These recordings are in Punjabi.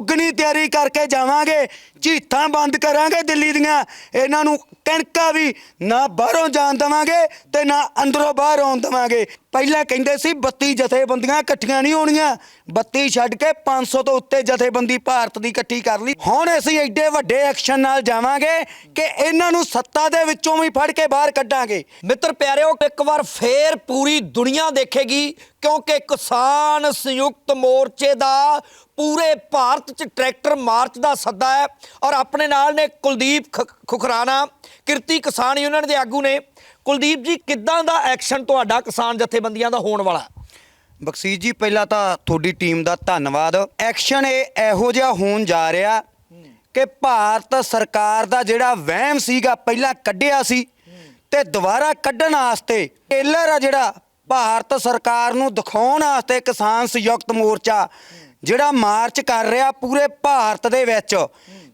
ਦੁੱਗਣੀ ਤਿਆਰੀ ਕਰਕੇ ਜਾਵਾਂਗੇ, ਝੀਥਾਂ ਬੰਦ ਕਰਾਂਗੇ ਦਿੱਲੀ ਦੀਆਂ, ਇਹਨਾਂ ਨੂੰ ਕਣਕਾਂ ਵੀ ਨਾ ਬਾਹਰੋਂ ਜਾਣ ਦੇਵਾਂਗੇ ਤੇ ਨਾ ਅੰਦਰੋਂ ਬਾਹਰ ਆਉਣ ਦੇਵਾਂਗੇ। ਪਹਿਲਾਂ ਕਹਿੰਦੇ ਸੀ 32 ਜਥੇਬੰਦੀਆਂ ਇਕੱਠੀਆਂ ਨਹੀਂ ਹੋਣੀਆਂ। 32 ਛੱਡ ਕੇ 500 ਤੋਂ ਉੱਤੇ ਜਥੇਬੰਦੀ ਭਾਰਤ ਦੀ ਇਕੱਠੀ ਕਰ ਲਈ। ਹੁਣ ਅਸੀਂ ਐਡੇ ਵੱਡੇ ਐਕਸ਼ਨ ਨਾਲ ਜਾਵਾਂਗੇ ਕਿ ਇਹਨਾਂ ਨੂੰ ਸੱਤਾ ਦੇ ਵਿੱਚੋਂ ਵੀ ਫੜ ਕੇ ਬਾਹਰ ਕੱਢਾਂਗੇ। ਮਿੱਤਰ ਪਿਆਰਿਓ, ਇੱਕ ਵਾਰ ਫੇਰ ਪੂਰੀ ਦੁਨੀਆ ਦੇਖੇਗੀ ਕਿਉਂਕਿ ਕਿਸਾਨ ਸੰਯੁਕਤ ਮੋਰਚੇ ਦਾ ਪੂਰੇ ਭਾਰਤ 'ਚ ਟਰੈਕਟਰ ਮਾਰਚ ਦਾ ਸੱਦਾ ਹੈ ਔਰ ਆਪਣੇ ਨਾਲ ਨੇ ਕੁਲਦੀਪ ਖ- ਖੁਖਰਾਣਾ ਕਿਰਤੀ ਕਿਸਾਨ ਯੂਨੀਅਨ ਦੇ ਆਗੂ ਨੇ, ਕੁਲਦੀਪ ਜੀ, ਕਿੱਦਾਂ ਦਾ ਐਕਸ਼ਨ ਤੁਹਾਡਾ ਕਿਸਾਨ ਜਥੇਬੰਦੀਆਂ ਦਾ ਹੋਣ ਵਾਲਾ ਹੈ? ਬਖਸ਼ੀਸ਼ ਜੀ, ਪਹਿਲਾਂ ਤਾਂ ਤੁਹਾਡੀ ਟੀਮ ਦਾ ਧੰਨਵਾਦ ਐਕਸ਼ਨ ਇਹ ਇਹੋ ਜਿਹਾ ਹੋਣ ਜਾ ਰਿਹਾ ਕਿ ਭਾਰਤ ਸਰਕਾਰ ਦਾ ਜਿਹੜਾ ਵਹਿਮ ਸੀਗਾ, ਪਹਿਲਾਂ ਕੱਢਿਆ ਸੀ ਤੇ ਦੁਬਾਰਾ ਕੱਢਣ ਵਾਸਤੇ ਟੇਲਰ ਆ ਜਿਹੜਾ ਭਾਰਤ ਸਰਕਾਰ ਨੂੰ ਦਿਖਾਉਣ ਵਾਸਤੇ ਕਿਸਾਨ ਸੰਯੁਕਤ ਮੋਰਚਾ ਜਿਹੜਾ ਮਾਰਚ ਕਰ ਰਿਹਾ ਪੂਰੇ ਭਾਰਤ ਦੇ ਵਿੱਚ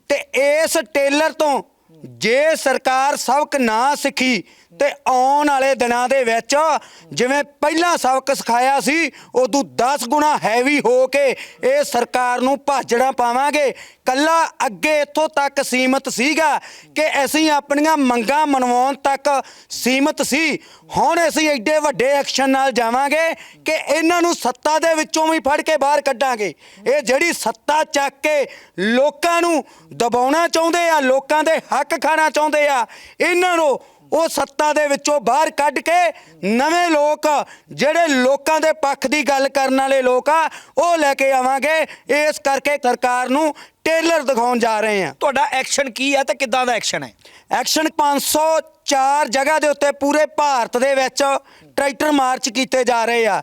ਤੇ ਇਸ ਟੇਲਰ ਤੋਂ ਜੇ ਸਰਕਾਰ ਸਬਕ ਨਾ ਸਿੱਖੀ ਤੇ ਆਉਣ ਵਾਲੇ ਦਿਨਾਂ ਦੇ ਵਿੱਚ ਜਿਵੇਂ ਪਹਿਲਾਂ ਸਬਕ ਸਿਖਾਇਆ ਸੀ, ਉਦੋਂ 10 ਗੁਣਾ ਹੈਵੀ ਹੋ ਕੇ ਇਹ ਸਰਕਾਰ ਨੂੰ ਭਾਜੜਾ ਪਾਵਾਂਗੇ। ਕੱਲਾ ਅੱਗੇ ਇੱਥੋਂ ਤੱਕ ਸੀਮਤ ਸੀਗਾ ਕਿ ਅਸੀਂ ਆਪਣੀਆਂ ਮੰਗਾਂ ਮਨਵਾਉਣ ਤੱਕ ਸੀਮਤ ਸੀ। ਹੁਣ ਅਸੀਂ ਐਡੇ ਵੱਡੇ ਐਕਸ਼ਨ ਨਾਲ ਜਾਵਾਂਗੇ ਕਿ ਇਹਨਾਂ ਨੂੰ ਸੱਤਾ ਦੇ ਵਿੱਚੋਂ ਵੀ ਫੜ ਕੇ ਬਾਹਰ ਕੱਢਾਂਗੇ। ਇਹ ਜਿਹੜੀ ਸੱਤਾ ਚੱਕ ਕੇ ਲੋਕਾਂ ਨੂੰ ਦਬਾਉਣਾ ਚਾਹੁੰਦੇ ਆ, ਲੋਕਾਂ ਦੇ ਹੱਕ ਖਾਣਾ ਚਾਹੁੰਦੇ ਆ, ਇਹਨਾਂ ਨੂੰ ਉਹ ਸੱਤਾ ਦੇ ਵਿੱਚੋਂ ਬਾਹਰ ਕੱਢ ਕੇ ਨਵੇਂ ਲੋਕ ਜਿਹੜੇ ਲੋਕਾਂ ਦੇ ਪੱਖ ਦੀ ਗੱਲ ਕਰਨ ਵਾਲੇ ਲੋਕ ਆ ਉਹ ਲੈ ਕੇ ਆਵਾਂਗੇ। ਇਸ ਕਰਕੇ ਸਰਕਾਰ ਨੂੰ ਟੇਲਰ ਦਿਖਾਉਣ ਜਾ ਰਹੇ ਆ। ਤੁਹਾਡਾ ਐਕਸ਼ਨ ਕੀ ਹੈ ਤੇ ਕਿੱਦਾਂ ਦਾ ਐਕਸ਼ਨ ਹੈ? ਐਕਸ਼ਨ 504 ਜਗ੍ਹਾ ਦੇ ਉੱਤੇ ਪੂਰੇ ਭਾਰਤ ਦੇ ਵਿੱਚ ਟਰੈਕਟਰ ਮਾਰਚ ਕੀਤੇ ਜਾ ਰਹੇ ਆ।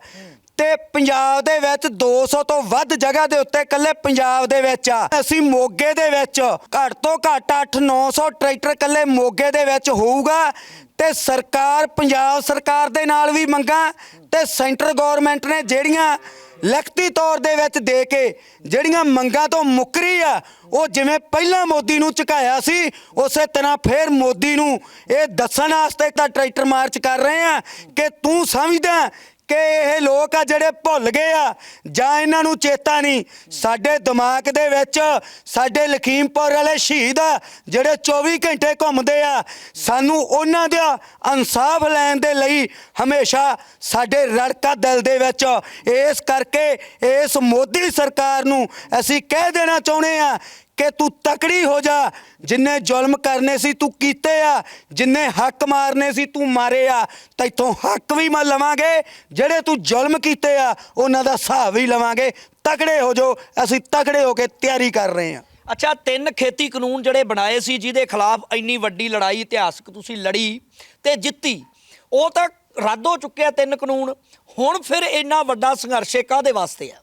ਤੇ ਪੰਜਾਬ ਦੇ ਵਿੱਚ 200 ਤੋਂ ਵੱਧ ਜਗ੍ਹਾ ਦੇ ਉੱਤੇ ਇਕੱਲੇ ਪੰਜਾਬ ਦੇ ਵਿੱਚ ਆ। ਅਸੀਂ ਮੋਗੇ ਦੇ ਵਿੱਚ ਘੱਟ ਤੋਂ ਘੱਟ 8-900 ਟਰੈਕਟਰ ਇਕੱਲੇ ਮੋਗੇ ਦੇ ਵਿੱਚ ਹੋਊਗਾ ਤੇ ਸਰਕਾਰ, ਪੰਜਾਬ ਸਰਕਾਰ ਦੇ ਨਾਲ ਵੀ ਮੰਗਾਂ ਤੇ ਸੈਂਟਰ ਗਵਰਨਮੈਂਟ ਨੇ ਜਿਹੜੀਆਂ ਲਿਖਤੀ ਤੌਰ ਦੇ ਵਿੱਚ ਦੇ ਕੇ ਜਿਹੜੀਆਂ ਮੰਗਾਂ ਤੋਂ ਮੁੱਕਰੀ ਆ, ਉਹ ਜਿਵੇਂ ਪਹਿਲਾਂ ਮੋਦੀ ਨੂੰ ਝੁਕਾਇਆ ਸੀ, ਉਸੇ ਤਰ੍ਹਾਂ ਫੇਰ ਮੋਦੀ ਨੂੰ ਇਹ ਦੱਸਣ ਵਾਸਤੇ ਤਾਂ ਟਰੈਕਟਰ ਮਾਰਚ ਕਰ ਰਹੇ ਆ ਕਿ ਤੂੰ ਸਮਝਦਾ ਕਿ ਇਹ ਲੋਕ ਆ ਜਿਹੜੇ ਭੁੱਲ ਗਏ ਆ, ਜਾਂ ਇਹਨਾਂ ਨੂੰ ਚੇਤਾ ਨਹੀਂ। ਸਾਡੇ ਦਿਮਾਗ ਦੇ ਵਿੱਚ ਸਾਡੇ ਲਖੀਮਪੁਰ ਵਾਲੇ ਸ਼ਹੀਦ ਆ, ਜਿਹੜੇ 24 ਘੰਟੇ ਘੁੰਮਦੇ ਆ, ਸਾਨੂੰ ਉਹਨਾਂ ਦਾ ਇਨਸਾਫ ਲੈਣ ਦੇ ਲਈ ਹਮੇਸ਼ਾ ਸਾਡੇ ਰੜਕਾ ਦਿਲ ਦੇ ਵਿੱਚ। ਇਸ ਕਰਕੇ ਇਸ ਮੋਦੀ ਸਰਕਾਰ ਨੂੰ ਅਸੀਂ ਕਹਿ ਦੇਣਾ ਚਾਹੁੰਦੇ ਆ ਕਿ ਤੂੰ ਤਕੜੀ ਹੋ ਜਾ। ਜਿੰਨੇ ਜ਼ੁਲਮ ਕਰਨੇ ਸੀ ਤੂੰ ਕੀਤੇ ਆ ਜਿੰਨੇ ਹੱਕ ਮਾਰਨੇ ਸੀ ਤੂੰ ਮਾਰੇ ਆ ਤੈਥੋਂ ਹੱਕ ਵੀ ਮੈਂ ਲਵਾਂਗੇ। ਜਿਹੜੇ ਤੂੰ ਜ਼ੁਲਮ ਕੀਤੇ ਆ ਉਹਨਾਂ ਦਾ ਹਿਸਾਬ ਵੀ ਲਵਾਂਗੇ। ਤਕੜੇ ਹੋ ਜੋ ਅਸੀਂ ਤਕੜੇ ਹੋ ਕੇ ਤਿਆਰੀ ਕਰ ਰਹੇ ਆ ਅੱਛਾ ਤਿੰਨ ਖੇਤੀ ਕਾਨੂੰਨ ਜਿਹੜੇ ਬਣਾਏ ਸੀ ਜਿਹਦੇ ਖਿਲਾਫ ਇੰਨੀ ਵੱਡੀ ਲੜਾਈ ਇਤਿਹਾਸਕ ਤੁਸੀਂ ਲੜੀ ਤੇ ਜਿੱਤੀ ਉਹ ਤਾਂ ਰੱਦ ਹੋ ਚੁੱਕਿਆ ਤਿੰਨ ਕਾਨੂੰਨ। ਹੁਣ ਫਿਰ ਇੰਨਾ ਵੱਡਾ ਸੰਘਰਸ਼ ਇਹ ਕਾਹਦੇ ਵਾਸਤੇ ਆ?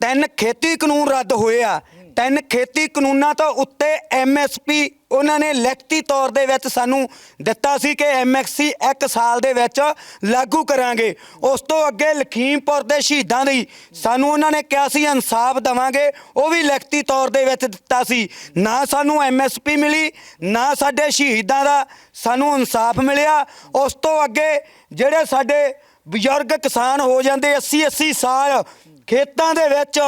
ਤਿੰਨ ਖੇਤੀ ਕਾਨੂੰਨ ਰੱਦ ਹੋਏ ਆ। ਤਿੰਨ ਖੇਤੀ ਕਾਨੂੰਨਾਂ ਤੋਂ ਉੱਤੇ ਐਮਐਸਪੀ ਉਹਨਾਂ ਨੇ ਲਿਖਤੀ ਤੌਰ ਦੇ ਵਿੱਚ ਸਾਨੂੰ ਦਿੱਤਾ ਸੀ ਕਿ ਐਮਐਕਸੀ ਇੱਕ ਸਾਲ ਦੇ ਵਿੱਚ ਲਾਗੂ ਕਰਾਂਗੇ। ਉਸ ਤੋਂ ਅੱਗੇ ਲਖੀਮਪੁਰ ਦੇ ਸ਼ਹੀਦਾਂ ਦੀ ਸਾਨੂੰ ਉਹਨਾਂ ਨੇ ਕਿਹਾ ਸੀ, ਇਨਸਾਫ ਦਵਾਂਗੇ। ਉਹ ਵੀ ਲਿਖਤੀ ਤੌਰ ਦੇ ਵਿੱਚ ਦਿੱਤਾ ਸੀ। ਨਾ ਸਾਨੂੰ ਐਮਐਸਪੀ ਮਿਲੀ, ਨਾ ਸਾਡੇ ਸ਼ਹੀਦਾਂ ਦਾ ਸਾਨੂੰ ਇਨਸਾਫ ਮਿਲਿਆ। ਉਸ ਤੋਂ ਅੱਗੇ ਜਿਹੜੇ ਸਾਡੇ ਬਜ਼ੁਰਗ ਕਿਸਾਨ ਹੋ ਜਾਂਦੇ 80 80 ਸਾਲ ਖੇਤਾਂ ਦੇ ਵਿੱਚ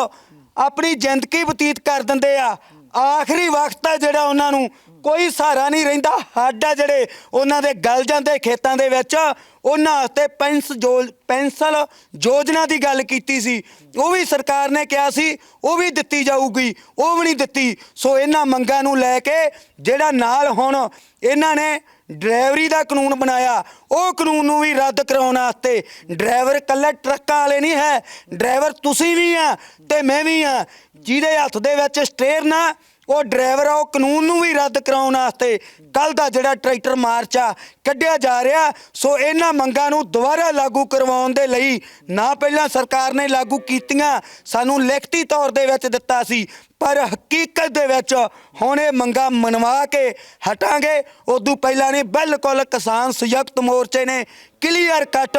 ਆਪਣੀ ਜ਼ਿੰਦਗੀ ਬਤੀਤ ਕਰ ਦਿੰਦੇ ਆ। ਆਖਰੀ ਵਕਤ ਆ ਜਿਹੜਾ ਉਹਨਾਂ ਨੂੰ ਕੋਈ ਸਹਾਰਾ ਨਹੀਂ ਰਹਿੰਦਾ। ਹੱਡ ਆ ਜਿਹੜੇ ਉਹਨਾਂ ਦੇ ਗਲ ਜਾਂਦੇ ਖੇਤਾਂ ਦੇ ਵਿੱਚ ਉਹਨਾਂ ਵਾਸਤੇ ਪੈਨਸ ਜੋ, ਪੈਨਸਲ ਯੋਜਨਾ ਦੀ ਗੱਲ ਕੀਤੀ ਸੀ। ਉਹ ਵੀ ਸਰਕਾਰ ਨੇ ਕਿਹਾ ਸੀ, ਉਹ ਵੀ ਦਿੱਤੀ ਜਾਊਗੀ, ਉਹ ਵੀ ਨਹੀਂ ਦਿੱਤੀ। ਸੋ ਇਹਨਾਂ ਮੰਗਾਂ ਨੂੰ ਲੈ ਕੇ ਜਿਹੜਾ ਨਾਲ ਹੁਣ ਇਹਨਾਂ ਨੇ ਡਰਾਈਵਰੀ ਦਾ ਕਾਨੂੰਨ ਬਣਾਇਆ, ਉਹ ਕਾਨੂੰਨ ਨੂੰ ਵੀ ਰੱਦ ਕਰਾਉਣ ਵਾਸਤੇ ਡਰਾਈਵਰ ਇਕੱਲੇ ਟਰੱਕਾਂ ਵਾਲੇ ਨਹੀਂ ਹੈ। ਡਰਾਈਵਰ ਤੁਸੀਂ ਵੀ ਆ ਤੇ ਮੈਂ ਵੀ ਆ। ਜਿਹਦੇ ਹੱਥ ਦੇ ਵਿੱਚ ਸਟੇਅਰ ਨਾ ਉਹ ਡਰਾਈਵਰ ਆ, ਉਹ ਕਾਨੂੰਨ ਨੂੰ ਵੀ ਰੱਦ ਕਰਾਉਣ ਵਾਸਤੇ ਕੱਲ ਦਾ ਜਿਹੜਾ ਟਰੈਕਟਰ ਮਾਰਚ ਆ, ਕੱਢਿਆ ਜਾ ਰਿਹਾ। ਸੋ ਇਹਨਾਂ ਮੰਗਾਂ ਨੂੰ ਦੁਬਾਰਾ ਲਾਗੂ ਕਰਵਾਉਣ ਦੇ ਲਈ ਨਾ ਪਹਿਲਾਂ ਸਰਕਾਰ ਨੇ ਲਾਗੂ ਕੀਤੀਆਂ, ਸਾਨੂੰ ਲਿਖਤੀ ਤੌਰ ਦੇ ਵਿੱਚ ਦਿੱਤਾ ਸੀ, ਪਰ ਹਕੀਕਤ ਦੇ ਵਿੱਚ ਹੁਣ ਇਹ ਮੰਗਾਂ ਮਨਵਾ ਕੇ ਹਟਾਂਗੇ। ਉਦੋਂ ਪਹਿਲਾਂ ਨਹੀਂ, ਬਿਲਕੁਲ ਕਿਸਾਨ ਸੰਯੁਕਤ ਮੋਰਚੇ ਨੇ ਕਲੀਅਰ ਕੱਟ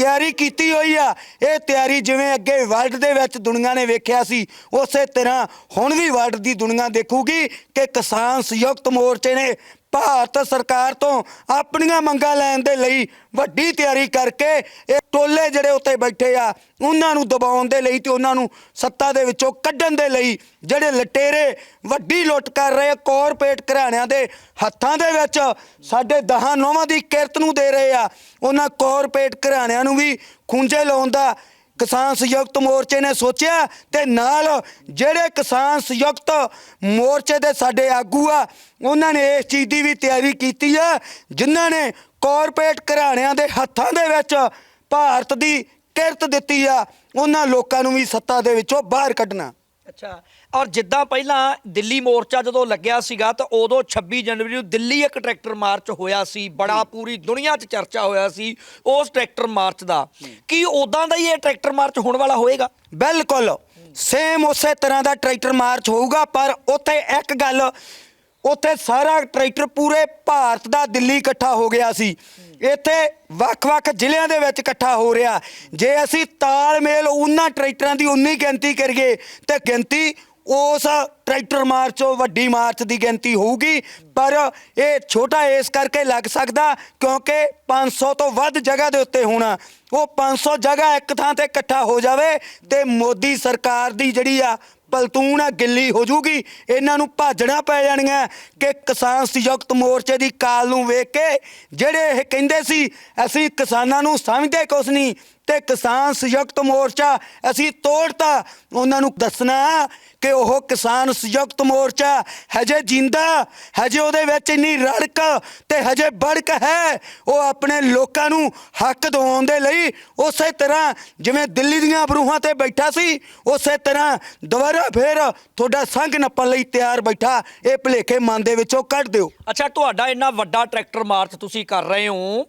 ਤਿਆਰੀ ਕੀਤੀ ਹੋਈ ਆ। ਇਹ ਤਿਆਰੀ ਜਿਵੇਂ ਅੱਗੇ ਵਰਲਡ ਦੇ ਵਿੱਚ ਦੁਨੀਆ ਨੇ ਵੇਖਿਆ ਸੀ, ਉਸੇ ਤਰ੍ਹਾਂ ਹੁਣ ਵੀ ਵਰਲਡ ਦੀ ਦੁਨੀਆ ਦੇਖੂਗੀ ਕਿ ਕਿਸਾਨ ਸੰਯੁਕਤ ਮੋਰਚੇ ਨੇ ਭਾਰਤ ਸਰਕਾਰ ਤੋਂ ਆਪਣੀਆਂ ਮੰਗਾਂ ਲੈਣ ਦੇ ਲਈ ਵੱਡੀ ਤਿਆਰੀ ਕਰਕੇ ਇਹ ਟੋਲੇ ਜਿਹੜੇ ਉੱਤੇ ਬੈਠੇ ਆ, ਉਹਨਾਂ ਨੂੰ ਦਬਾਉਣ ਦੇ ਲਈ ਤੇ ਉਹਨਾਂ ਨੂੰ ਸੱਤਾ ਦੇ ਵਿੱਚੋਂ ਕੱਢਣ ਦੇ ਲਈ ਜਿਹੜੇ ਲਟੇਰੇ ਵੱਡੀ ਲੁੱਟ ਕਰ ਰਹੇ ਆ ਕਾਰਪੋਰੇਟ ਘਰਾਣਿਆਂ ਦੇ ਹੱਥਾਂ ਦੇ ਵਿੱਚ ਸਾਡੇ ਦਹਾਂ ਨੌਵਾਂ ਦੀ ਕਿਰਤ ਨੂੰ ਦੇ ਰਹੇ ਆ, ਉਹਨਾਂ ਕਾਰਪੋਰੇਟ ਘਰਾਣਿਆਂ ਨੂੰ ਵੀ ਖੁੰਝੇ ਲਾਉਣ ਦਾ ਕਿਸਾਨ ਸੰਯੁਕਤ ਮੋਰਚੇ ਨੇ ਸੋਚਿਆ ਤੇ ਨਾਲ ਜਿਹੜੇ ਕਿਸਾਨ ਸੰਯੁਕਤ ਮੋਰਚੇ ਦੇ ਸਾਡੇ ਆਗੂ ਆ, ਉਹਨਾਂ ਨੇ ਇਸ ਚੀਜ਼ ਦੀ ਵੀ ਤਿਆਰੀ ਕੀਤੀ ਆ, ਜਿਨ੍ਹਾਂ ਨੇ ਕਾਰਪੋਰੇਟ ਘਰਾਣਿਆਂ ਦੇ ਹੱਥਾਂ ਦੇ ਵਿੱਚ ਭਾਰਤ ਦੀ ਕਿਰਤ ਦਿੱਤੀ ਆ, ਉਹਨਾਂ ਲੋਕਾਂ ਨੂੰ ਵੀ ਸੱਤਾ ਦੇ ਵਿੱਚੋਂ ਬਾਹਰ ਕੱਢਣਾ। ਅੱਛਾ। ਔਰ ਜਿੱਦਾਂ ਪਹਿਲਾਂ ਦਿੱਲੀ ਮੋਰਚਾ ਜਦੋਂ ਲੱਗਿਆ ਸੀਗਾ ਤਾਂ ਉਦੋਂ 26 ਜਨਵਰੀ ਨੂੰ ਦਿੱਲੀ ਇੱਕ ਟਰੈਕਟਰ ਮਾਰਚ ਹੋਇਆ ਸੀ। ਬੜਾ ਪੂਰੀ ਦੁਨੀਆ 'ਚ ਚਰਚਾ ਹੋਇਆ ਸੀ ਉਸ ਟਰੈਕਟਰ ਮਾਰਚ ਦਾ। ਕੀ ਉਦਾਂ ਦਾ ਹੀ ਇਹ ਟਰੈਕਟਰ ਮਾਰਚ ਹੋਣ ਵਾਲਾ ਹੋਏਗਾ? ਬਿਲਕੁਲ। ਸੇਮ ਉਸੇ ਤਰ੍ਹਾਂ ਦਾ ਟਰੈਕਟਰ ਮਾਰਚ ਹੋਊਗਾ ਪਰ ਉੱਥੇ ਇੱਕ ਗੱਲ ਉੱਥੇ ਸਾਰਾ ਟਰੈਕਟਰ ਪੂਰੇ ਭਾਰਤ ਦਾ ਦਿੱਲੀ ਇਕੱਠਾ ਹੋ ਗਿਆ ਸੀ। ਇੱਥੇ ਵੱਖ-ਵੱਖ ਜ਼ਿਲ੍ਹਿਆਂ ਦੇ ਵਿੱਚ ਇਕੱਠਾ ਹੋ ਰਿਹਾ। ਜੇ ਅਸੀਂ ਤਾਲਮੇਲ ਉਹਨਾਂ ਟਰੈਕਟਰਾਂ ਦੀ ਉਨੀ ਗਿਣਤੀ ਕਰੀਏ, ਤੇ ਗਿਣਤੀ ਉਸ ਟਰੈਕਟਰ ਮਾਰਚੋਂ ਵੱਡੀ ਮਾਰਚ ਦੀ ਗਿਣਤੀ ਹੋਊਗੀ। ਪਰ ਇਹ ਛੋਟਾ ਇਸ ਕਰਕੇ ਲੱਗ ਸਕਦਾ ਕਿਉਂਕਿ 500 ਤੋਂ ਵੱਧ ਜਗ੍ਹਾ ਦੇ ਉੱਤੇ ਹੋਣਾ। ਉਹ 500 ਜਗ੍ਹਾ ਇੱਕ ਥਾਂ ਤੇ ਇਕੱਠਾ ਹੋ ਜਾਵੇ ਤੇ ਮੋਦੀ ਸਰਕਾਰ ਦੀ ਜਿਹੜੀ ਆ ਪਲਤੂਣ ਆ, ਗਿੱਲੀ ਹੋ ਜੂਗੀ। ਇਹਨਾਂ ਨੂੰ ਭਾਜਣਾ ਪੈ ਜਾਣੀਆਂ ਕਿ ਕਿਸਾਨ ਸੰਯੁਕਤ ਮੋਰਚੇ ਦੀ ਕਾਲ ਨੂੰ ਵੇਖ ਕੇ ਜਿਹੜੇ ਇਹ ਕਹਿੰਦੇ ਸੀ, ਅਸੀਂ ਕਿਸਾਨਾਂ ਨੂੰ ਸਮਝਦੇ ਕੁਛ ਨਹੀਂ ਤੇ ਕਿਸਾਨ ਸੰਯੁਕਤ ਮੋਰਚਾ, ਅਸੀਂ ਤੋੜਤਾ। ਉਹਨਾਂ ਨੂੰ ਦੱਸਣਾ ਕਿ ਉਹ ਕਿਸਾਨ ਸੰਯੁਕਤ ਮੋਰਚਾ ਹਜੇ ਜਿੰਦਾ, ਹਜੇ ਉਹਦੇ ਵਿੱਚ ਇੰਨੀ ਰੜਕ ਤੇ ਹਜੇ ਬੜਕ ਹੈ। ਉਹ ਆਪਣੇ ਲੋਕਾਂ ਨੂੰ ਹੱਕ ਦਿਵਾਉਣ ਦੇ ਲਈ ਉਸੇ ਤਰ੍ਹਾਂ ਜਿਵੇਂ ਦਿੱਲੀ ਦੀਆਂ ਬਰੂਹਾਂ ਤੇ ਬੈਠਾ ਸੀ, ਉਸੇ ਤਰ੍ਹਾਂ ਦੁਬਾਰਾ ਫੇਰ ਤੁਹਾਡਾ ਸੰਗ ਨੱਪਣ ਲਈ ਤਿਆਰ ਬੈਠਾ। ਇਹ ਭਲੇਖੇ ਮਨ ਦੇ ਵਿੱਚੋਂ ਕੱਢ ਦਿਓ। ਅੱਛਾ, ਤੁਹਾਡਾ ਇੰਨਾ ਵੱਡਾ ਟਰੈਕਟਰ ਮਾਰਚ ਤੁਸੀਂ ਕਰ ਰਹੇ ਹੋ।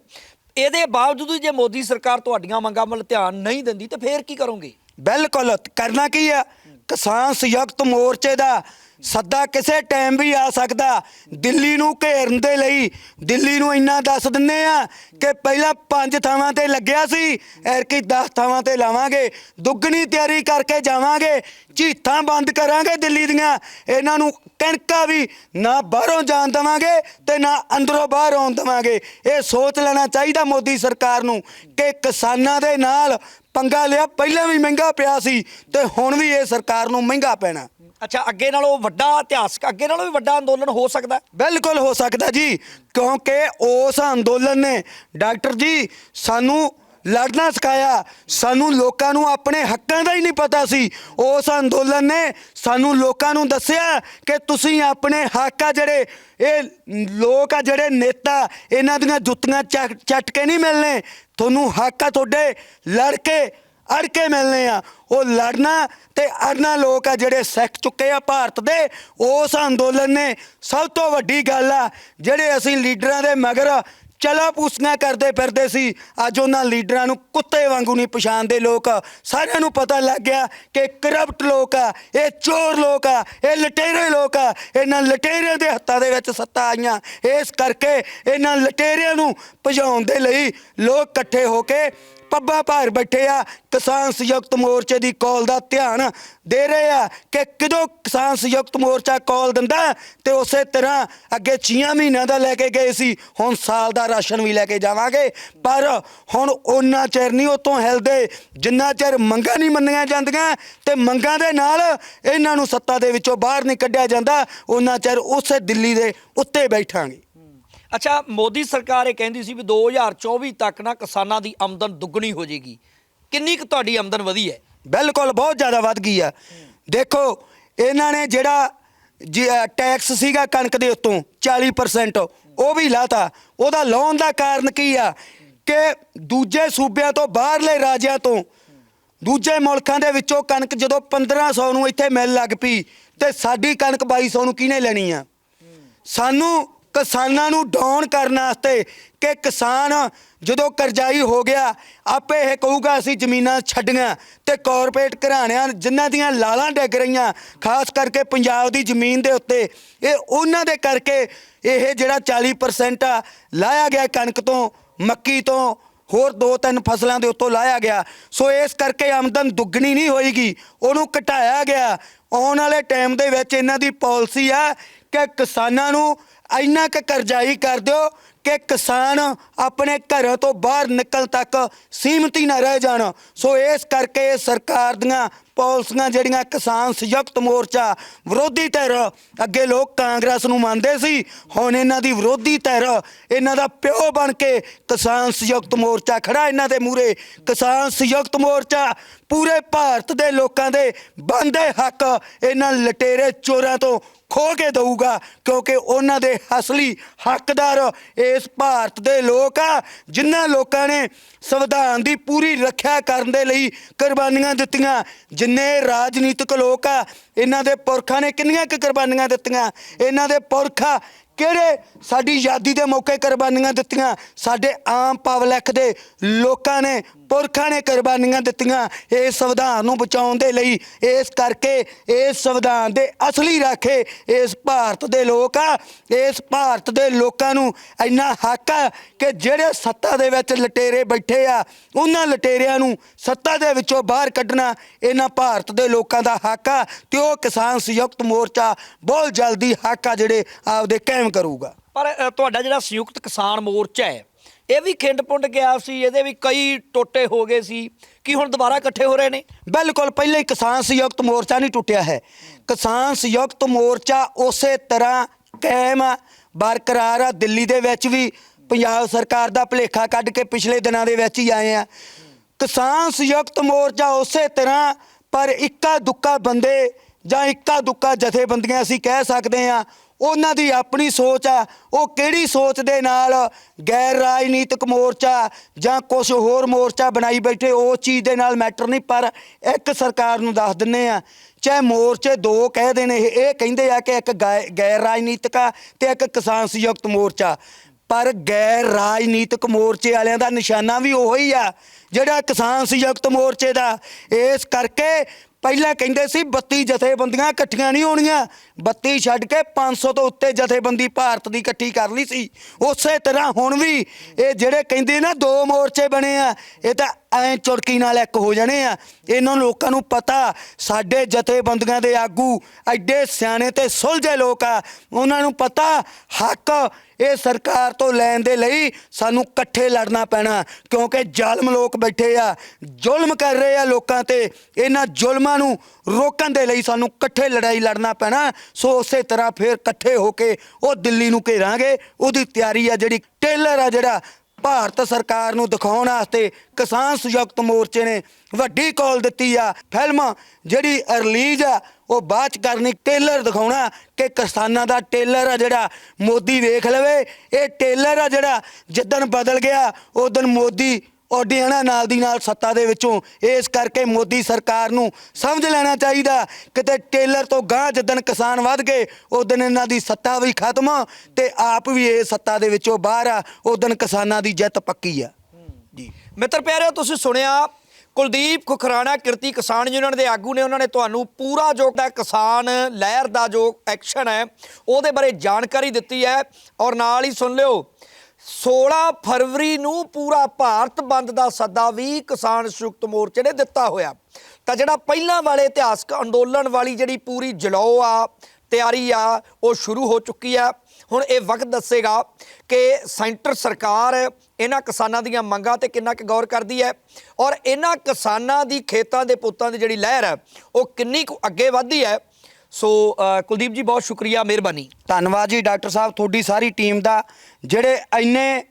ਇਹਦੇ ਬਾਵਜੂਦ ਜੇ ਮੋਦੀ ਸਰਕਾਰ ਤੁਹਾਡੀਆਂ ਮੰਗਾਂ ਵੱਲ ਧਿਆਨ ਨਹੀਂ ਦਿੰਦੀ, ਤੇ ਫੇਰ ਕੀ ਕਰੋਗੇ? ਬਿਲਕੁਲ, ਕਰਨਾ ਕੀ ਆ? ਕਿਸਾਨ ਸੰਯੁਕਤ ਮੋਰਚੇ ਦਾ ਸੱਦਾ ਕਿਸੇ ਟਾਈਮ ਵੀ ਆ ਸਕਦਾ। ਦਿੱਲੀ ਨੂੰ ਘੇਰਨ ਦੇ ਲਈ, ਦਿੱਲੀ ਨੂੰ ਇੰਨਾ ਦੱਸ ਦਿੰਨੇ ਆ ਕਿ ਪਹਿਲਾਂ ਪੰਜ ਥਾਵਾਂ ਤੇ ਲੱਗਿਆ ਸੀ ਐਰਕੀ 10 ਥਾਵਾਂ ਤੇ ਲਾਵਾਂਗੇ। ਦੁੱਗਣੀ ਤਿਆਰੀ ਕਰਕੇ ਜਾਵਾਂਗੇ ਝੀਤਾਂ ਬੰਦ ਕਰਾਂਗੇ ਦਿੱਲੀ ਦੀਆਂ। ਇਹਨਾਂ ਨੂੰ ਕਣਕਾਂ ਵੀ ਨਾ ਬਾਹਰੋਂ ਜਾਣ ਦੇਵਾਂਗੇ ਤੇ ਨਾ ਅੰਦਰੋਂ ਬਾਹਰ ਆਉਣ ਦੇਵਾਂਗੇ। ਇਹ ਸੋਚ ਲੈਣਾ ਚਾਹੀਦਾ ਮੋਦੀ ਸਰਕਾਰ ਨੂੰ ਕਿ ਕਿਸਾਨਾਂ ਦੇ ਨਾਲ ਪੰਗਾ ਲਿਆ। ਪਹਿਲਾਂ ਵੀ ਮਹਿੰਗਾ ਪਿਆ ਸੀ ਤੇ ਹੁਣ ਵੀ ਇਹ ਸਰਕਾਰ ਨੂੰ ਮਹਿੰਗਾ ਪੈਣਾ। ਅੱਛਾ, ਅੱਗੇ ਨਾਲੋਂ ਵੱਡਾ ਇਤਿਹਾਸਕ ਅੱਗੇ ਨਾਲੋਂ ਵੀ ਵੱਡਾ ਅੰਦੋਲਨ ਹੋ ਸਕਦਾ? ਬਿਲਕੁਲ ਹੋ ਸਕਦਾ ਜੀ, ਕਿਉਂਕਿ ਉਸ ਅੰਦੋਲਨ ਨੇ ਡਾਕਟਰ ਜੀ ਸਾਨੂੰ ਲੜਨਾ ਸਿਖਾਇਆ, ਸਾਨੂੰ ਲੋਕਾਂ ਨੂੰ ਆਪਣੇ ਹੱਕਾਂ ਦਾ ਹੀ ਨਹੀਂ ਪਤਾ ਸੀ। ਉਸ ਅੰਦੋਲਨ ਨੇ ਸਾਨੂੰ ਲੋਕਾਂ ਨੂੰ ਦੱਸਿਆ ਕਿ ਤੁਸੀਂ ਆਪਣੇ ਹੱਕ ਆ ਜਿਹੜੇ, ਇਹ ਲੋਕ ਆ ਜਿਹੜੇ ਨੇਤਾ, ਇਹਨਾਂ ਦੀਆਂ ਜੁੱਤੀਆਂ ਚੱਕ- ਚੱਟ ਕੇ ਨਹੀਂ ਮਿਲਣੇ। ਤੁਹਾਨੂੰ ਹੱਕ ਆ ਤੁਹਾਡੇ ਲੜ ਕੇ ਅੜ ਕੇ ਮਿਲਨੇ ਆ। ਉਹ ਲੜਨਾ ਤੇ ਅੜਨਾ ਲੋਕ ਆ ਜਿਹੜੇ ਸਿੱਖ ਚੁੱਕੇ ਆ ਭਾਰਤ ਦੇ, ਉਸ ਅੰਦੋਲਨ ਨੇ ਸਭ ਤੋਂ ਵੱਡੀ ਗੱਲ ਆ, ਜਿਹੜੇ ਅਸੀਂ ਲੀਡਰਾਂ ਦੇ ਮਗਰ ਚਲਾ ਪੂਸੀਆਂ ਕਰਦੇ ਫਿਰਦੇ ਸੀ, ਅੱਜ ਉਹਨਾਂ ਲੀਡਰਾਂ ਨੂੰ ਕੁੱਤੇ ਵਾਂਗੂ ਨਹੀਂ ਪਛਾਣਦੇ ਲੋਕ। ਸਾਰਿਆਂ ਨੂੰ ਪਤਾ ਲੱਗ ਗਿਆ ਕਿ ਕਰਪਟ ਲੋਕ ਆ, ਇਹ ਚੋਰ ਲੋਕ ਆ, ਇਹ ਲਟੇਰੇ ਲੋਕ ਆ। ਇਹਨਾਂ ਲਟੇਰਿਆਂ ਦੇ ਹੱਥਾਂ ਦੇ ਵਿੱਚ ਸੱਤਾ ਆਈਆਂ। ਇਸ ਕਰਕੇ ਇਹਨਾਂ ਲਟੇਰਿਆਂ ਨੂੰ ਭਜਾਉਣ ਦੇ ਲਈ ਲੋਕ ਇਕੱਠੇ ਹੋ ਕੇ ਪੱਬਾ ਭਾਰ ਬੈਠੇ ਆ, ਕਿਸਾਨ ਸੰਯੁਕਤ ਮੋਰਚੇ ਦੀ ਕਾਲ ਦਾ ਧਿਆਨ ਦੇ ਰਹੇ ਆ ਕਿ ਕਦੋਂ ਕਿਸਾਨ ਸੰਯੁਕਤ ਮੋਰਚਾ ਕਾਲ ਦਿੰਦਾ ਤੇ ਉਸੇ ਤਰ੍ਹਾਂ ਅੱਗੇ 6 ਮਹੀਨਿਆਂ ਦਾ ਲੈ ਕੇ ਗਏ ਸੀ, ਹੁਣ ਸਾਲ ਦਾ ਰਾਸ਼ਨ ਵੀ ਲੈ ਕੇ ਜਾਵਾਂਗੇ। ਪਰ ਹੁਣ ਉਹਨਾਂ ਚਿਰ ਨਹੀਂ ਉਤੋਂ ਹਿਲਦੇ, ਜਿੰਨਾ ਚਿਰ ਮੰਗਾਂ ਨਹੀਂ ਮੰਨੀਆਂ ਜਾਂਦੀਆਂ ਤੇ ਮੰਗਾਂ ਦੇ ਨਾਲ ਇਹਨਾਂ ਨੂੰ ਸੱਤਾ ਦੇ ਵਿੱਚੋਂ ਬਾਹਰ ਨਹੀਂ ਕੱਢਿਆ ਜਾਂਦਾ ਉਹਨਾਂ ਚਿਰ ਉਸੇ ਦਿੱਲੀ ਦੇ ਉੱਤੇ ਬੈਠਾਂਗੇ। ਅੱਛਾ ਮੋਦੀ ਸਰਕਾਰ ਇਹ ਕਹਿੰਦੀ ਸੀ ਵੀ 2024 ਤੱਕ ਨਾ ਕਿਸਾਨਾਂ ਦੀ ਆਮਦਨ ਦੁੱਗਣੀ ਹੋ ਜਾਏਗੀ। ਕਿੰਨੀ ਕੁ ਤੁਹਾਡੀ ਆਮਦਨ ਵਧੀ ਹੈ? ਬਿਲਕੁਲ ਬਹੁਤ ਜ਼ਿਆਦਾ ਵੱਧ ਗਈ ਆ। ਦੇਖੋ ਇਹਨਾਂ ਨੇ ਜਿਹੜਾ ਜੀ, ਟੈਕਸ ਸੀਗਾ ਕਣਕ ਦੇ ਉੱਤੋਂ 40% ਉਹ ਵੀ ਲਾਤਾ। ਉਹਦਾ ਲਾਉਣ ਦਾ ਕਾਰਨ ਕੀ ਆ? ਕਿ ਦੂਜੇ ਸੂਬਿਆਂ ਤੋਂ ਬਾਹਰਲੇ ਰਾਜਿਆਂ ਤੋਂ ਦੂਜੇ ਮੁਲਕਾਂ ਦੇ ਵਿੱਚੋਂ ਕਣਕ ਜਦੋਂ 1500 ਨੂੰ ਇੱਥੇ ਮਿਲ ਲੱਗ ਪਈ ਤੇ ਸਾਡੀ ਕਣਕ 2200 ਨੂੰ ਕਿਹਨੇ ਲੈਣੀ ਆ? ਸਾਨੂੰ ਕਿਸਾਨਾਂ ਨੂੰ ਡਾਊਨ ਕਰਨ ਵਾਸਤੇ ਕਿ ਕਿਸਾਨ ਜਦੋਂ ਕਰਜ਼ਾਈ ਹੋ ਗਿਆ, ਆਪੇ ਇਹ ਕਹੂਗਾ, ਅਸੀਂ ਜ਼ਮੀਨਾਂ ਛੱਡੀਆਂ ਤੇ ਕਾਰਪੋਰੇਟ ਘਰਾਣਿਆਂ ਜਿਨ੍ਹਾਂ ਦੀਆਂ ਲਾਲਾਂ ਡਿੱਗ ਰਹੀਆਂ, ਖਾਸ ਕਰਕੇ ਪੰਜਾਬ ਦੀ ਜ਼ਮੀਨ ਦੇ ਉੱਤੇ, ਇਹ ਉਹਨਾਂ ਦੇ ਕਰਕੇ ਇਹ ਜਿਹੜਾ 40% ਆ, ਲਾਇਆ ਗਿਆ ਕਣਕ ਤੋਂ, ਮੱਕੀ ਤੋਂ, ਹੋਰ ਦੋ ਤਿੰਨ ਫਸਲਾਂ ਦੇ ਉੱਤੋਂ ਲਾਇਆ ਗਿਆ। ਸੋ ਇਸ ਕਰਕੇ ਆਮਦਨ ਦੁੱਗਣੀ ਨਹੀਂ ਹੋਏਗੀ, ਉਹਨੂੰ ਘਟਾਇਆ ਗਿਆ। ਆਉਣ ਵਾਲੇ ਟਾਈਮ ਦੇ ਵਿੱਚ ਇਹਨਾਂ ਦੀ ਪਾਲਿਸੀ ਆ ਕਿ ਕਿਸਾਨਾਂ ਨੂੰ ਇੰਨਾ ਕੁ ਕਰਜ਼ਾਈ ਕਰ ਦਿਓ ਕਿ ਕਿਸਾਨ ਆਪਣੇ ਘਰਾਂ ਤੋਂ ਬਾਹਰ ਨਿਕਲ ਤੱਕ ਸੀਮਤ ਹੀ ਨਾ ਰਹਿ ਜਾਣ। ਸੋ ਇਸ ਕਰਕੇ ਇਹ ਸਰਕਾਰ ਦੀਆਂ ਪਾਲਿਸੀਆਂ ਜਿਹੜੀਆਂ ਕਿਸਾਨ ਸੰਯੁਕਤ ਮੋਰਚਾ ਵਿਰੋਧੀ ਧਿਰ ਅੱਗੇ ਲੋਕ ਕਾਂਗਰਸ ਨੂੰ ਮੰਨਦੇ ਸੀ, ਹੁਣ ਇਹਨਾਂ ਦੀ ਵਿਰੋਧੀ ਧਿਰ ਇਹਨਾਂ ਦਾ ਪਿਓ ਬਣ ਕੇ ਕਿਸਾਨ ਸੰਯੁਕਤ ਮੋਰਚਾ ਖੜਾ ਇਹਨਾਂ ਦੇ ਮੂਰੇ ਕਿਸਾਨ ਸੰਯੁਕਤ ਮੋਰਚਾ ਪੂਰੇ ਭਾਰਤ ਦੇ ਲੋਕਾਂ ਦੇ ਬੰਦੇ ਹੱਕ ਇਹਨਾਂ ਲਟੇਰੇ ਚੋਰਾਂ ਤੋਂ ਖੋ ਕੇ ਦਊਗਾ, ਕਿਉਂਕਿ ਉਹਨਾਂ ਦੇ ਅਸਲੀ ਹੱਕਦਾਰ ਇਸ ਭਾਰਤ ਦੇ ਲੋਕ ਆ, ਜਿਨ੍ਹਾਂ ਲੋਕਾਂ ਨੇ ਸੰਵਿਧਾਨ ਦੀ ਪੂਰੀ ਰੱਖਿਆ ਕਰਨ ਦੇ ਲਈ ਕੁਰਬਾਨੀਆਂ ਦਿੱਤੀਆਂ। ਜਿੰਨੇ ਰਾਜਨੀਤਿਕ ਲੋਕ ਆ, ਇਹਨਾਂ ਦੇ ਪੁਰਖਾਂ ਨੇ ਕਿੰਨੀਆਂ ਕੁ ਕੁਰਬਾਨੀਆਂ ਦਿੱਤੀਆਂ? ਇਹਨਾਂ ਦੇ ਪੁਰਖਾ ਕਿਹੜੇ? ਸਾਡੀ ਆਜ਼ਾਦੀ ਦੇ ਮੌਕੇ ਕੁਰਬਾਨੀਆਂ ਦਿੱਤੀਆਂ। ਸਾਡੇ ਆਮ ਪਬਲਿਕ ਦੇ ਲੋਕਾਂ ਨੇ ਪੁਰਖਾਂ ਨੇ ਕੁਰਬਾਨੀਆਂ ਦਿੱਤੀਆਂ ਇਸ ਸੰਵਿਧਾਨ ਨੂੰ ਬਚਾਉਣ ਦੇ ਲਈ। ਇਸ ਕਰਕੇ ਇਸ ਸੰਵਿਧਾਨ ਦੇ ਅਸਲੀ ਰਾਖੇ ਇਸ ਭਾਰਤ ਦੇ ਲੋਕ ਆ। ਇਸ ਭਾਰਤ ਦੇ ਲੋਕਾਂ ਨੂੰ ਇੰਨਾ ਹੱਕ ਆ ਕਿ ਜਿਹੜੇ ਸੱਤਾ ਦੇ ਵਿੱਚ ਲਟੇਰੇ ਬੈਠੇ ਆ ਉਹਨਾਂ ਲਟੇਰਿਆਂ ਨੂੰ ਸੱਤਾ ਦੇ ਵਿੱਚੋਂ ਬਾਹਰ ਕੱਢਣਾ ਇਹਨਾਂ ਭਾਰਤ ਦੇ ਲੋਕਾਂ ਦਾ ਹੱਕ ਆ ਤੇ ਉਹ ਕਿਸਾਨ ਸੰਯੁਕਤ ਮੋਰਚਾ ਬਹੁਤ ਜਲਦੀ ਹੱਕ ਆ ਜਿਹੜੇ ਆਪਦੇ ਕਾਇਮ ਕਰੂਗਾ। ਪਰ ਅ, ਤੁਹਾਡਾ ਜਿਹੜਾ ਸੰਯੁਕਤ ਕਿਸਾਨ ਮੋਰਚਾ ਹੈ ਇਹ ਵੀ ਖਿੰਡ ਪੁੰਡ ਗਿਆ ਸੀ, ਇਹਦੇ ਵੀ ਕਈ ਟੋਟੇ ਹੋ ਗਏ ਸੀ ਕੀ ਹੁਣ ਦੁਬਾਰਾ ਇਕੱਠੇ ਹੋ ਰਹੇ ਨੇ। ਬਿਲਕੁਲ, ਪਹਿਲਾਂ ਹੀ ਕਿਸਾਨ ਸੰਯੁਕਤ ਮੋਰਚਾ ਨਹੀਂ ਟੁੱਟਿਆ ਹੈ। ਕਿਸਾਨ ਸੰਯੁਕਤ ਮੋਰਚਾ ਉਸੇ ਤਰ੍ਹਾਂ ਕਾਇਮ ਆ, ਬਰਕਰਾਰ ਆ। ਦਿੱਲੀ ਦੇ ਵਿੱਚ ਵੀ ਪੰਜਾਬ ਸਰਕਾਰ ਦਾ ਭਲੇਖਾ ਕੱਢ ਕੇ ਪਿਛਲੇ ਦਿਨਾਂ ਦੇ ਵਿੱਚ ਹੀ ਆਏ ਆ। ਕਿਸਾਨ ਸੰਯੁਕਤ ਮੋਰਚਾ ਉਸੇ ਤਰ੍ਹਾਂ ਪਰ ਇੱਕਾ ਦੁੱਕਾ ਬੰਦੇ ਜਾਂ ਇੱਕਾ ਦੁੱਕਾ ਜਥੇਬੰਦੀਆਂ ਅਸੀਂ ਕਹਿ ਸਕਦੇ ਆ ਉਹਨਾਂ ਦੀ ਆਪਣੀ ਸੋਚ ਆ। ਉਹ ਕਿਹੜੀ ਸੋਚ ਦੇ ਨਾਲ ਗੈਰ ਰਾਜਨੀਤਿਕ ਮੋਰਚਾ ਜਾਂ ਕੁਝ ਹੋਰ ਮੋਰਚਾ ਬਣਾਈ ਬੈਠੇ, ਉਹ ਚੀਜ਼ ਦੇ ਨਾਲ ਮੈਟਰ ਨਹੀਂ। ਪਰ ਇੱਕ ਸਰਕਾਰ ਨੂੰ ਦੱਸ ਦਿੰਨੇ ਆ, ਚਾਹੇ ਮੋਰਚੇ ਦੋ ਕਹਿ ਦੇਣੇ, ਇਹ ਇਹ ਕਹਿੰਦੇ ਆ ਕਿ ਇੱਕ ਗੈ- ਗੈਰ ਰਾਜਨੀਤਿਕ ਆ ਤੇ ਇੱਕ ਕਿਸਾਨ ਸੰਯੁਕਤ ਮੋਰਚਾ। ਪਰ ਗੈਰ ਰਾਜਨੀਤਿਕ ਮੋਰਚੇ ਵਾਲਿਆਂ ਦਾ ਨਿਸ਼ਾਨਾ ਵੀ ਉਹੀ ਆ, ਜਿਹੜਾ ਕਿਸਾਨ ਸੰਯੁਕਤ ਮੋਰਚੇ ਦਾ। ਇਸ ਕਰਕੇ ਪਹਿਲਾਂ ਕਹਿੰਦੇ ਸੀ 32 ਜਥੇਬੰਦੀਆਂ ਇਕੱਠੀਆਂ ਨਹੀਂ ਹੋਣੀਆਂ। 32 ਛੱਡ ਕੇ 500 ਤੋਂ ਉੱਤੇ ਜਥੇਬੰਦੀ ਭਾਰਤ ਦੀ ਇਕੱਠੀ ਕਰ ਲਈ ਸੀ। ਉਸੇ ਤਰ੍ਹਾਂ ਹੁਣ ਵੀ ਇਹ ਜਿਹੜੇ ਕਹਿੰਦੇ ਨਾ ਦੋ ਮੋਰਚੇ ਬਣੇ ਆ, ਇਹ ਤਾਂ ਐ ਚੁੜਕੀ ਨਾਲ ਇੱਕ ਹੋ ਜਾਣੇ ਆ। ਇਹਨਾਂ ਲੋਕਾਂ ਨੂੰ ਪਤਾ, ਸਾਡੇ ਜਥੇਬੰਦੀਆਂ ਦੇ ਆਗੂ ਐਡੇ ਸਿਆਣੇ ਤੇ ਸੁਲਝੇ ਲੋਕ ਆ। ਉਹਨਾਂ ਨੂੰ ਪਤਾ ਹੱਕ ਇਹ ਸਰਕਾਰ ਤੋਂ ਲੈਣ ਦੇ ਲਈ ਸਾਨੂੰ ਇਕੱਠੇ ਲੜਨਾ ਪੈਣਾ, ਕਿਉਂਕਿ ਜ਼ਾਲਮ ਲੋਕ ਬੈਠੇ ਆ, ਜ਼ੁਲਮ ਕਰ ਰਹੇ ਆ ਲੋਕਾਂ ਤੇ। ਇਹਨਾਂ ਜ਼ੁਲਮਾਂ ਨੂੰ ਰੋਕਣ ਦੇ ਲਈ ਸਾਨੂੰ ਇਕੱਠੇ ਲੜਾਈ ਲੜਨਾ ਪੈਣਾ। ਸੋ ਉਸੇ ਤਰ੍ਹਾਂ ਫਿਰ ਇਕੱਠੇ ਹੋ ਕੇ ਉਹ ਦਿੱਲੀ ਨੂੰ ਘੇਰਾਂਗੇ। ਉਹਦੀ ਤਿਆਰੀ ਆ ਜਿਹੜੀ ਟੇਲਰ ਆ ਜਿਹੜਾ ਭਾਰਤ ਸਰਕਾਰ ਨੂੰ ਦਿਖਾਉਣ ਵਾਸਤੇ ਕਿਸਾਨ ਸੰਯੁਕਤ ਮੋਰਚੇ ਨੇ ਵੱਡੀ ਕਾਲ ਦਿੱਤੀ ਆ। ਫਿਲਮ ਜਿਹੜੀ ਰਿਲੀਜ਼ ਆ, ਉਹ ਬਾਅਦ ਚ ਕਰਨੀ ਟੇਲਰ ਦਿਖਾਉਣਾ ਕਿ ਕਿਸਾਨਾਂ ਦਾ ਟੇਲਰ ਆ ਜਿਹੜਾ ਮੋਦੀ ਵੇਖ ਲਵੇ। ਇਹ ਟੇਲਰ ਆ ਜਿਹੜਾ ਜਿੱਦਣ ਬਦਲ ਗਿਆ, ਉਦੋਂ ਮੋਦੀ ਓਡੀਆਣਾ ਨਾਲ ਦੀ ਨਾਲ ਸੱਤਾ ਦੇ ਵਿੱਚੋਂ ਇਸ ਕਰਕੇ ਮੋਦੀ ਸਰਕਾਰ ਨੂੰ ਸਮਝ ਲੈਣਾ ਚਾਹੀਦਾ। ਕਿਤੇ ਟੇਲਰ ਤੋਂ ਗਾਂ ਜਿੱਦਣ ਕਿਸਾਨ ਵੱਧ ਗਏ ਉਦੋਂ ਇਹਨਾਂ ਦੀ ਸੱਤਾ ਵੀ ਖਤਮ ਤੇ ਆਪ ਵੀ ਇਹ ਸੱਤਾ ਦੇ ਵਿੱਚੋਂ ਬਾਹਰ ਆ ਉਦੋਂ ਕਿਸਾਨਾਂ ਦੀ ਜਿੱਤ ਪੱਕੀ ਆ। ਜੀ। ਮਿੱਤਰ ਪਿਆਰਿਓ, ਤੁਸੀਂ ਸੁਣਿਆ, ਕੁਲਦੀਪ ਖੁਖਰਾਣਾ, ਕਿਰਤੀ ਕਿਸਾਨ ਯੂਨੀਅਨ ਦੇ ਆਗੂ ਨੇ ਉਹਨਾਂ ਨੇ ਤੁਹਾਨੂੰ ਪੂਰਾ ਜੋ ਕਿਸਾਨ ਲਹਿਰ ਦਾ ਜੋ ਐਕਸ਼ਨ ਹੈ, ਉਹਦੇ ਬਾਰੇ ਜਾਣਕਾਰੀ ਦਿੱਤੀ ਹੈ ਔਰ ਨਾਲ ਹੀ ਸੁਣ ਲਿਓ 16 ਫਰਵਰੀ ਨੂੰ ਪੂਰਾ ਭਾਰਤ ਬੰਦ ਦਾ ਸੱਦਾ ਵੀ ਕਿਸਾਨ ਸੰਯੁਕਤ ਮੋਰਚੇ ਨੇ ਦਿੱਤਾ ਹੋਇਆ। ਤਾਂ ਜਿਹੜਾ ਪਹਿਲਾਂ ਵਾਲੇ ਇਤਿਹਾਸਕ ਅੰਦੋਲਨ ਵਾਲੀ ਜਿਹੜੀ ਪੂਰੀ ਜਲਾਓ ਆ, ਤਿਆਰੀ ਆ, ਉਹ ਸ਼ੁਰੂ ਹੋ ਚੁੱਕੀ ਆ। ਹੁਣ ਇਹ ਵਕਤ ਦੱਸੇਗਾ ਕਿ ਸੈਂਟਰ ਸਰਕਾਰ ਇਹਨਾਂ ਕਿਸਾਨਾਂ ਦੀਆਂ ਮੰਗਾਂ ਤੇ ਕਿੰਨਾ ਕੁ ਗੌਰ ਕਰਦੀ ਹੈ ਔਰ ਇਹਨਾਂ ਕਿਸਾਨਾਂ ਦੀ ਖੇਤਾਂ ਦੇ ਪੁੱਤਾਂ ਦੀ ਜਿਹੜੀ ਲਹਿਰ ਹੈ, ਉਹ ਕਿੰਨੀ ਕੁ ਅੱਗੇ ਵਧਦੀ ਹੈ। ਸੋ ਕੁਲਦੀਪ ਜੀ, ਬਹੁਤ ਸ਼ੁਕਰੀਆ, ਮਿਹਰਬਾਨੀ। ਧੰਨਵਾਦ ਜੀ, ਡਾਕਟਰ ਸਾਹਿਬ, ਤੁਹਾਡੀ ਸਾਰੀ ਟੀਮ ਦਾ, ਜਿਹੜੇ ਇੰਨੇ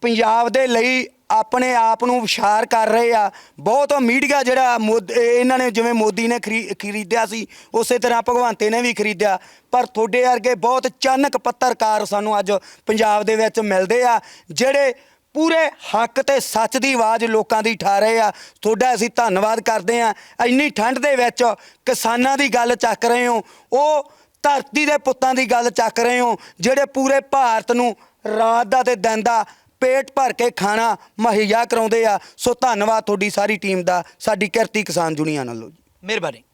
ਪੰਜਾਬ ਦੇ ਲਈ ਆਪਣੇ ਆਪ ਨੂੰ ਵਿਸ਼ਾਰ ਕਰ ਰਹੇ ਆ, ਬਹੁਤ ਮੀਡੀਆ ਜਿਹੜਾ ਮੋਦ- ਇਹਨਾਂ ਨੇ ਜਿਵੇਂ ਮੋਦੀ ਨੇ ਖਰੀ- ਖਰੀਦਿਆ ਸੀ, ਉਸੇ ਤਰ੍ਹਾਂ ਭਗਵੰਤੇ ਨੇ ਵੀ ਖਰੀਦਿਆ, ਪਰ ਤੁਹਾਡੇ ਵਰਗੇ ਬਹੁਤ ਚਾਨਕ ਪੱਤਰਕਾਰ ਸਾਨੂੰ ਅੱਜ ਪੰਜਾਬ ਦੇ ਵਿੱਚ ਮਿਲਦੇ ਆ, ਜਿਹੜੇ ਪੂਰੇ ਹੱਕ ਤੇ ਸੱਚ ਦੀ ਆਵਾਜ਼ ਲੋਕਾਂ ਦੀ ਠਾ ਰਹੇ ਆ। ਤੁਹਾਡਾ ਅਸੀਂ ਧੰਨਵਾਦ ਕਰਦੇ ਆ। ਇੰਨੀ ਠੰਡ ਦੇ ਵਿੱਚ ਕਿਸਾਨਾਂ ਦੀ ਗੱਲ ਚੱਕ ਰਹੇ ਹੋ। ਉਹ ਧਰਤੀ ਦੇ ਪੁੱਤਾਂ ਦੀ ਗੱਲ ਚੱਕ ਰਹੇ ਹੋ, ਜਿਹੜੇ ਪੂਰੇ ਭਾਰਤ ਨੂੰ ਰਾਤ ਦਾ ਤੇ ਦਿਨ ਦਾ ਪੇਟ ਭਰ ਕੇ ਖਾਣਾ ਮੁਹੱਈਆ ਕਰਾਉਂਦੇ ਆ। ਸੋ ਧੰਨਵਾਦ ਤੁਹਾਡੀ ਸਾਰੀ ਟੀਮ ਦਾ। ਸਾਡੀ ਕਿਰਤੀ ਕਿਸਾਨ ਯੂਨੀਅਨ ਵੱਲੋਂ ਜੀ। ਮਿਹਰਬਾਨੀ।